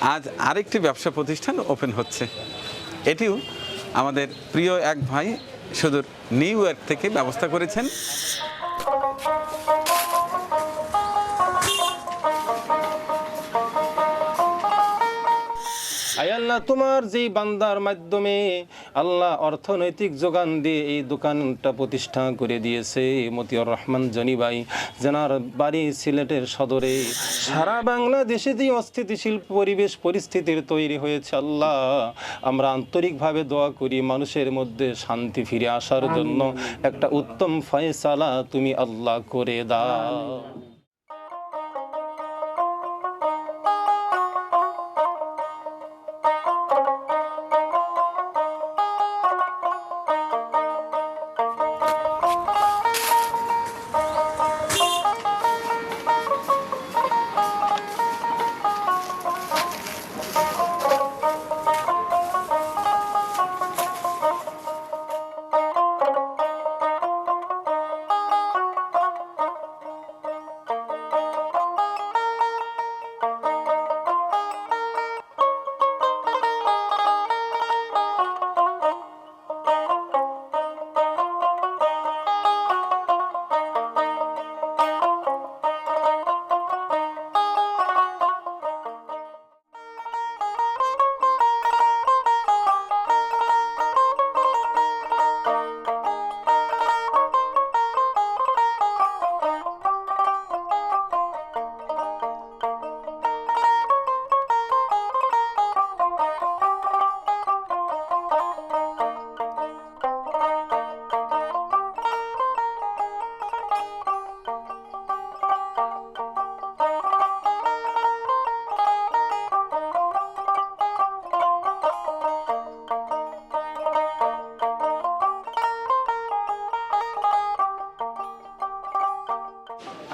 আজ আরেকটি ব্যবসা প্রতিষ্ঠান ওপেন হচ্ছে। এটিও আমাদের প্রিয় এক ভাই সুদূর নিউ ইয়র্ক থেকে ব্যবস্থা করেছেন। তোমার যেই বান্দার মাধ্যমে আল্লাহ অর্থনৈতিক যোগান দিয়ে এই দোকানটা প্রতিষ্ঠা করে দিয়েছে। মতিউর রহমান জনি ভাই যেনার বাড়ি সিলেটের সদরে। সারা বাংলাদেশে যে অস্থিতিশীল পরিবেশ পরিস্থিতির তৈরি হয়েছে আল্লাহ আমরা আন্তরিকভাবে দোয়া করি মানুষের মধ্যে শান্তি ফিরে আসার জন্য। একটা উত্তম ফয়সালা তুমি আল্লাহ করে দাও।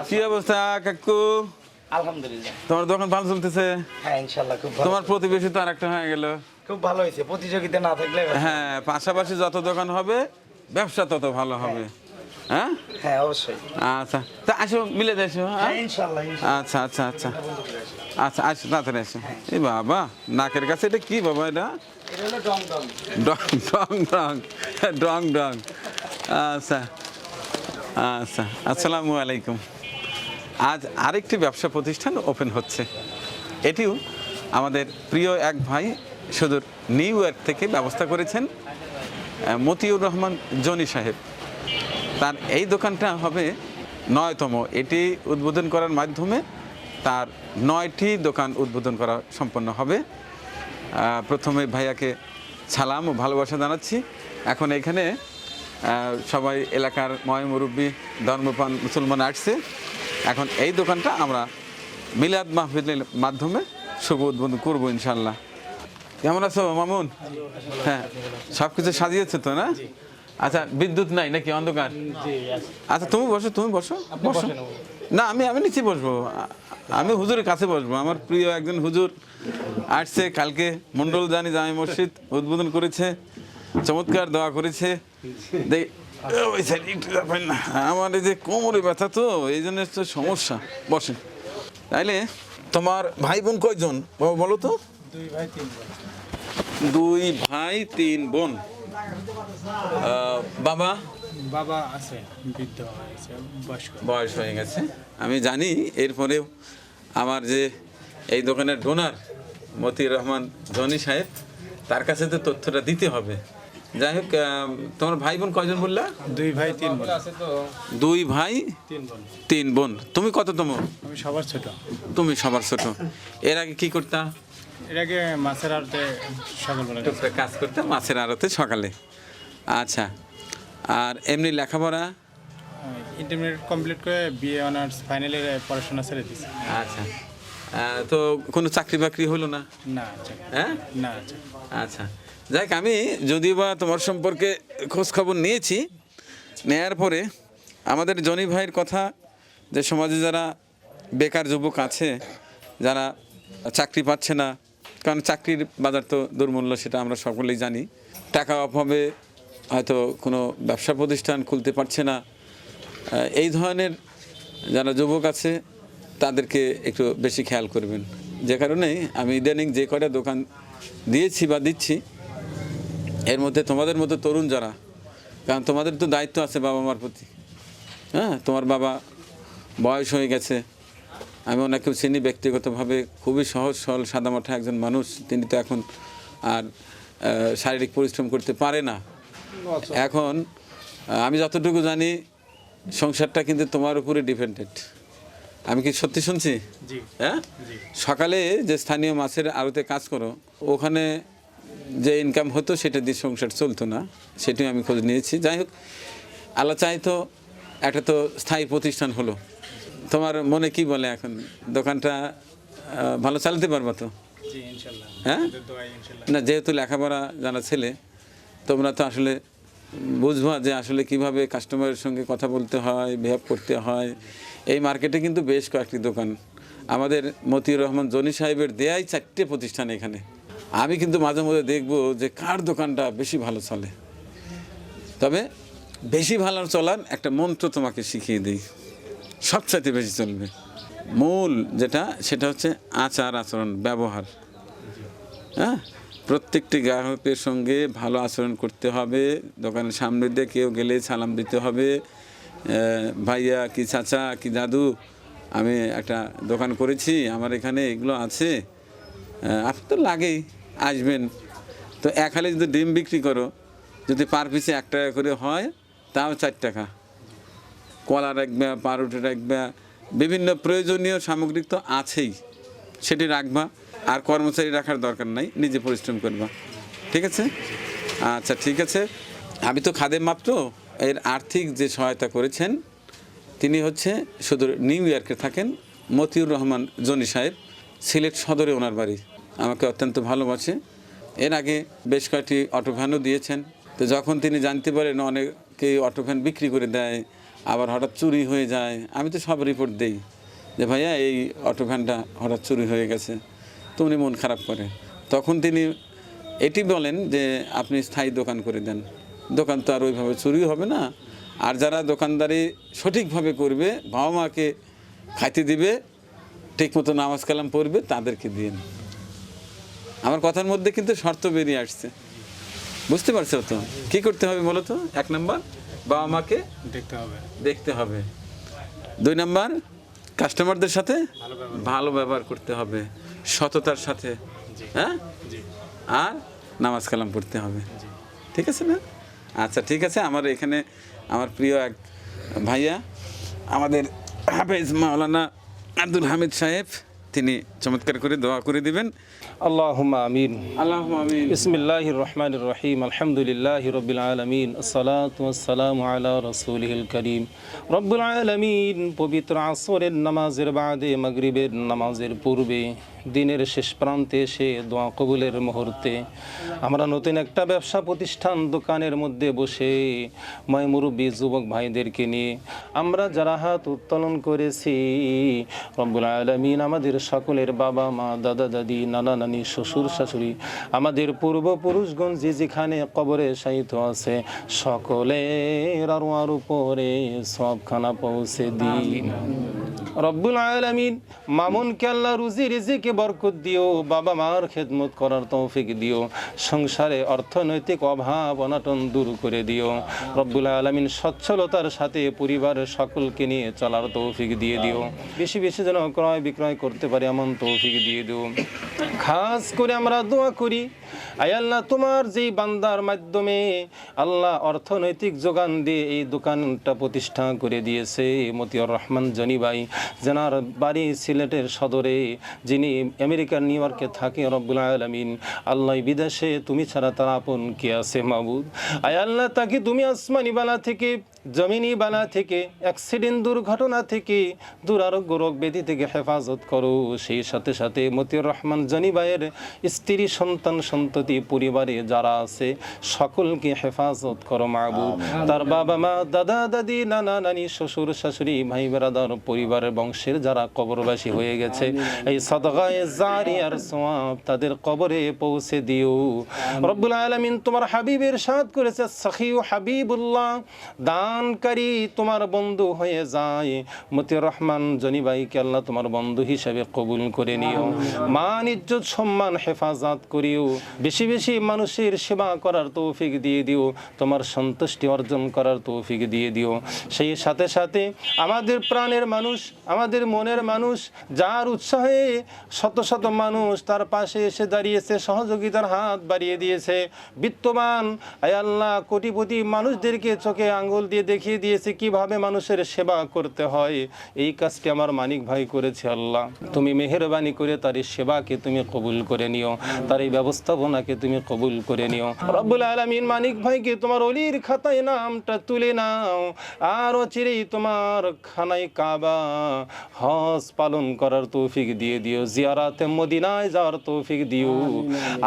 কি অবস্থা কাকু? আলহামদুলিল্লাহ। তোমার দোকান ভালো চলতেছে? হ্যাঁ ইনশাল্লাহ খুব ভালো তোমার প্রতিবেশী তো আরেকটা হয়ে গেল। খুব ভালো হয়েছে প্রতিযোগিতা না থাকলে হ্যাঁ পাশাপাশি যত দোকান হবে ব্যবসা তত ভালো হবে। হ্যাঁ? হ্যাঁ অবশ্যই। আচ্ছা তা আসো মিলে হ্যাঁ। আচ্ছা আচ্ছা আচ্ছা। আচ্ছা আসো তাড়াতাড়ি আসো। এই বাবা নাকের কাছে এটা কি বাবা এটা? ডং ডং ডং ডং ডং। আচ্ছা আচ্ছা আসসালামু আলাইকুম। আজ আরেকটি ব্যবসা প্রতিষ্ঠান ওপেন হচ্ছে। এটিও আমাদের প্রিয় এক ভাই সুদূর নিউ ইয়র্ক থেকে ব্যবস্থা করেছেন মতিউর রহমান জনি সাহেব। তার এই দোকানটা হবে নয়তম। এটি উদ্বোধন করার মাধ্যমে তার নয়টি দোকান উদ্বোধন করা সম্পন্ন হবে। প্রথমে ভাইয়াকে সালাম ও ভালোবাসা জানাচ্ছি। এখন এখানে সবাই এলাকার ময় মুরব্বী ধর্মপান মুসলমান আসছে। এখন এই দোকানটা আমরা মিলাদ মাহফিলের মাধ্যমে শুভ উদ্বোধন করব ইনশাল্লাহ কেমন আছো মামুন? হ্যাঁ সব কিছু সাজিয়েছে তো না? আচ্ছা বিদ্যুৎ নাই নাকি অন্ধকার? আচ্ছা তুমি বসো তুমি বসো বসো। না আমি আমি নিচে বসবো। আমি হুজুরের কাছে বসবো। আমার প্রিয় একজন হুজুর আসছে কালকে মন্ডল জানি জামি মসজিদ উদ্বোধন করেছে। চমৎকার দোয়া করেছে। ওই সাইডে একটু যাবেন না। আমার এই যে কোমরে ব্যথা তো এই জন্য তো সমস্যা। বসেন। তাইলে তোমার ভাই বোন কয়জন বলো তো। দুই ভাই তিন বোন। বাবা? বাবা আছে বৃদ্ধ বয়স হয়ে গেছে। আমি জানি এরপরেও আমার যে এই দোকানের ডোনার মতিউর রহমান ধনী সাহেব তার কাছে তো তথ্যটা দিতে হবে। যাই হোক তোমার ভাই বোন কয়জন বললা? দুই ভাই তিন বোন। দুই ভাই তিন বোন। তিন বোন। তুমি কততম? আমি সবার ছোট। তুমি সবার ছোট। এর আগে কি করতা? এর আগে মাছের আড়তে সকালবেলা। কাজ করতে মাছের আড়তে সকালে। আচ্ছা। আর এমনি লেখাপড়া? ইন্টারমিডিয়েট কমপ্লিট করে বিএ অনার্স ফাইনালের পড়াশোনা ছেড়ে দিয়েছি আচ্ছা। তো কোনো চাকরি বাকরি হলো না? না আচ্ছা হ্যাঁ? না আচ্ছা আচ্ছা। যাক আমি যদিও বা তোমার সম্পর্কে খোঁজ খবর নিয়েছি, নেয়ার পরে আমাদের জনি ভাইয়ের কথা যে সমাজে যারা বেকার যুবক আছে, যারা চাকরি পাচ্ছে না, কারণ চাকরির বাজার তো দুর্মূল্য, সেটা আমরা সকলেই জানি, টাকা অভাবে হয়তো কোনো ব্যবসা প্রতিষ্ঠান খুলতে পারছে না এই ধরনের যারা যুবক আছে, তাদেরকে একটু বেশি খেয়াল করবেন। যে কারণে আমি ইদানিং যে কয়টা দোকান দিয়েছি বা দিচ্ছি এর মধ্যে তোমাদের মতো তরুণ যারা কারণ তোমাদের তো দায়িত্ব আছে বাবা মার প্রতি। হ্যাঁ তোমার বাবা বয়স হয়ে গেছে। আমি ওনাকে চিনি ব্যক্তিগতভাবে খুবই সহজ সরল সাদামাঠা একজন মানুষ। তিনি তো এখন আর শারীরিক পরিশ্রম করতে পারে না। এখন আমি যতটুকু জানি সংসারটা কিন্তু তোমার উপরে ডিপেন্ডেন্ট আমি কি সত্যি শুনছি? হ্যাঁ? সকালে যে স্থানীয় মাছের আড়তে কাজ করো ওখানে যে ইনকাম হতো সেটা দিয়ে সংসার চলতো না সেটাই আমি খোঁজ নিয়েছি। যাই হোক আল্লাহ চাইতো একটা তো স্থায়ী প্রতিষ্ঠান হলো। তোমার মনে কি বলে এখন? দোকানটা ভালো চালাতে পারবা তো? হ্যাঁ? না যেহেতু লেখাপড়া জানা ছেলে তোমরা তো আসলে বুঝবা যে আসলে কীভাবে কাস্টমারের সঙ্গে কথা বলতে হয় বিহেভ করতে হয়। এই মার্কেটে কিন্তু বেশ কয়েকটি দোকান। আমাদের মতিউর রহমান জনি সাহেবের দেয়াই চারটে প্রতিষ্ঠান এখানে। আমি কিন্তু মাঝে মধ্যে দেখব যে কার দোকানটা বেশি ভালো চলে। তবে বেশি ভালো চলার একটা মন্ত্র তোমাকে শিখিয়ে দিই। সবচাইতে বেশি চলবে। মূল যেটা, সেটা হচ্ছে আচার আচরণ, ব্যবহার। হ্যাঁ? প্রত্যেকটি গ্রাহকের সঙ্গে ভালো আচরণ করতে হবে। দোকানের সামনে দিয়ে কেউ গেলে সালাম দিতে হবে। ভাইয়া, কি চাচা, কি দাদু, আমি একটা দোকান করেছি, আমার এখানে এগুলো আছে। আপনি তো লাগেই। আসবেন। তো এক হালে যদি ডিম বিক্রি করো, যদি পার পিসে এক টাকা করে হয়, তাও চার টাকা। কলা রাখবা পাউরুটি রাখবা, বিভিন্ন প্রয়োজনীয় সামগ্রী তো আছেই, সেটি রাখবা। আর কর্মচারী রাখার দরকার নাই, নিজে পরিশ্রম করবা। ঠিক আছে? আচ্ছা ঠিক আছে। আমি তো খাদের মাত্র, এর আর্থিক যে সহায়তা করেছেন, তিনি হচ্ছে শুধু নিউ ইয়র্কে থাকেন, মতিউর রহমান জনি সাহেব, সিলেট সদরে ওনার বাড়ি। আমাকে অত্যন্ত ভালোবাসে। এর আগে বেশ কয়েকটি অটো ভ্যানও দিয়েছেন। তো যখন তিনি জানতে পারেন অনেকে অটো ভ্যান বিক্রি করে দেয়, আবার হঠাৎ চুরি হয়ে যায়, আমি তো সব রিপোর্ট দেই যে, ভাইয়া, এই অটো ভ্যানটা হঠাৎ চুরি হয়ে গেছে। তো উনি মন খারাপ করে। তখন তিনি এটি বলেন যে, আপনি স্থায়ী দোকান করে দেন। দোকান তো আর ওইভাবে চুরি হবে না। আর যারা দোকানদারি সঠিকভাবে করবে বাবা মাকে খাইতে দিবে, ঠিকমতো নামাজ কালাম পড়বে, তাদেরকে দিন। আমার কথার মধ্যে কিন্তু শর্ত বেরিয়ে আসছে। বুঝতে পারছ তো? কি করতে হবে বলো তো এক নম্বর বাবা মাকে দেখতে হবে। দেখতে হবে। দুই নাম্বার কাস্টমারদের সাথে ভালো ব্যবহার করতে হবে। সততার সাথে। হ্যাঁ? আর নামাজ কালাম পড়তে হবে। ঠিক আছে না? আচ্ছা ঠিক আছে। আমার এখানে আমার প্রিয় এক ভাইয়া আমাদের হাফেজ মাওলানা আব্দুল হামিদ সাহেব। তিনি চমৎকার করে দোয়া করে দিবেন। আল্লাহুম্মা আমিন। আল্লাহ আমিন। বিসমিল্লাহির রহমান রহিম। আলহামদুলিল্লাহি রাব্বিল আলামিন। ওয়াসসালামু আলা রাসূলিহিল কারীম। রব্বুল আলামিন পবিত্র আসরের নামাজের বাদে মাগরিবের নামাজের পূর্বে দিনের শেষ প্রান্তে এসে দোয়া কবুলের মুহূর্তে আমরা নতুন একটা ব্যবসা প্রতিষ্ঠান দোকানের মধ্যে বসে ময় মুরব্বী যুবক ভাইদেরকে নিয়ে আমরা যারা হাত উত্তোলন করেছি, রব্বুল আলমিন আমাদের সকলের বাবা, মা, দাদা, দাদি, নানা, নানি, শ্বশুর, শাশুড়ি, আমাদের পূর্বপুরুষগণ যে যেখানে কবরে সাহিত্য আছে, সকলের আরও আর উপরে সবখানা পৌঁছে দিন। রব্বুল আলামিন মামুনকে আল্লাহ রুজি রিজিকে বরকত দিও, বাবা মার খেদমত করার তৌফিক দিও, সংসারে অর্থনৈতিক অভাব, অনাটন দূর করে দিও। রব্বুল আলামিন সচ্ছলতার সাথে পরিবারের সকলকে নিয়ে চলার তৌফিক দিয়ে দিও। বেশি বেশি যেন ক্রয় বিক্রয় করতে পারি এমন তৌফিক দিয়ে দিও। খাস করে আমরা দোয়া করি, আয় আল্লাহ তোমার যেই বান্দার মাধ্যমে আল্লাহ অর্থনৈতিক যোগান দিয়ে এই দোকানটা প্রতিষ্ঠা করে দিয়েছে, মতিউর রহমান জনি ভাই। যেনার বাড়ি সিলেটের সদরে, যিনি আমেরিকার নিউ ইয়র্কে থাকে রব্বুল আলমিন। আল্লাহ বিদেশে, তুমি ছাড়া তার আপন কে আছে মাহবুদ আয় আল্লাহ, তাকে তুমি আসমানি বালা থেকে জমিনি বালা থেকে অ্যাক্সিডেন্ট দুর্ঘটনা থেকে দুরারোগ্য রোগ ব্যাধি থেকে হেফাজত করো। সেই সাথে সাথে মতিউর রহমান জনি ভাইয়ের স্ত্রী সন্তান সন্ততি পরিবারে যারা আছে সকলকে হেফাজত করো মাহবুব। তার বাবা মা দাদা দাদি নানা নানি শ্বশুর শাশুড়ি ভাই বেরাদার পরিবারের বংশের যারা কবরবাসী হয়ে গেছে এই সদগায়ে জারি আর সোয়াব তাদের কবরে পৌঁছে দিও। রব্বুল আলামিন তোমার হাবিবের সাথ করেছে সখিউ হাবিবুল্লাহ দান দানকারী তোমার বন্ধু হয়ে যায়। মতিউর রহমান জনিবাইকে আল্লাহ তোমার বন্ধু হিসেবে কবুল করে নিও। মান ইজ্জত সম্মান হেফাজত করিও। বেশি বেশি মানুষের সেবা করার তৌফিক দিয়ে দিও। তোমার সন্তুষ্টি অর্জন করার তৌফিক দিয়ে দিও। সেই সাথে সাথে আমাদের প্রাণের মানুষ আমাদের মনের মানুষ যার উৎসাহে শত শত মানুষ তার পাশে এসে দাঁড়িয়েছে সহযোগিতার হাত বাড়িয়ে দিয়েছে। বিত্তমান আয় আল্লাহ কোটিপতি মানুষদেরকে চোখে আঙ্গুল দিয়ে দেখিয়ে দিয়েছে কীভাবে মানুষের সেবা করতে হয়। এই কাজটি আমার মানিক ভাই করেছে আল্লাহ। তুমি মেহরবানি করে তার এই সেবাকে তুমি কবুল করে নিও। তার এই ব্যবস্থাপনাকে তুমি কবুল করে নিও। রব্বুল আলমিন মানিক ভাইকে তোমার অলির খাতায় নামটা তুলে নাও। আর অচিরেই তোমার খানায় কাবা হজ পালন করার তৌফিক দিয়ে দিও। জিয়ারাতে মদিনায় যাওয়ার তৌফিক দিও।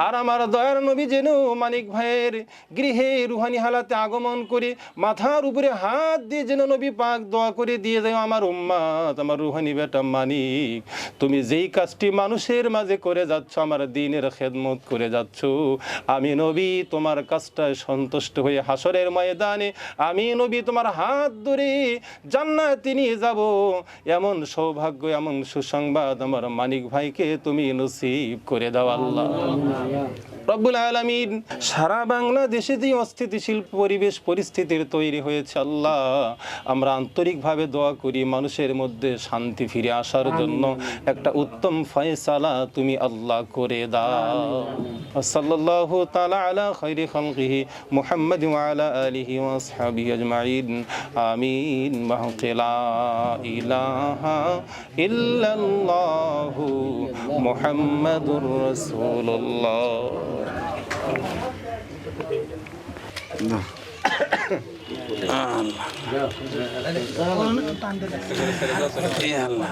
আর আমার দয়ার নবী যেন মানিক ভাইয়ের গৃহে রুহানি হালাতে আগমন করে মাথার উপরে হাত দিয়ে যেন নবী পাক দোয়া করে দিয়ে যায় আমার উম্মাত, আমার রুহানি বেটা মানিক। তুমি যেই কাজটি মানুষের মাঝে করে যাচ্ছ, আমার দিনের খেদমত করে যাচ্ছ। আমি নবী তোমার কাজটায় সন্তুষ্ট হয়ে হাসরের ময়দানে, আমি নবী তোমার হাত ধরে জান্নাতে নিয়ে যাব। এমন সৌভাগ্য, এমন সুসংবাদ আমার মানিক ভাইকে তুমি নসিব করে দাও আল্লাহ। রব্বুল আলমিন সারা বাংলাদেশে যে অস্থিতিশীল পরিবেশ, পরিস্থিতির তৈরি হয়েছে আল্লাহ আমরা আন্তরিকভাবে দোয়া করি মানুষের মধ্যে শান্তি ফিরে আসার জন্য। একটা উত্তম ফয়সালা তুমি আল্লাহ করে দাও। সাল্লাল্লাহু তাআলা আলা খাইরি খালকিহি মুহাম্মদ ওয়া আলা আলিহি ওয়া আসহাবিহি আজমাইন। আমিন। বাহকে লা ইলাহা ইল্লাল্লাহু মুহাম্মাদুর রাসূলুল্লাহ। আল্লাহ।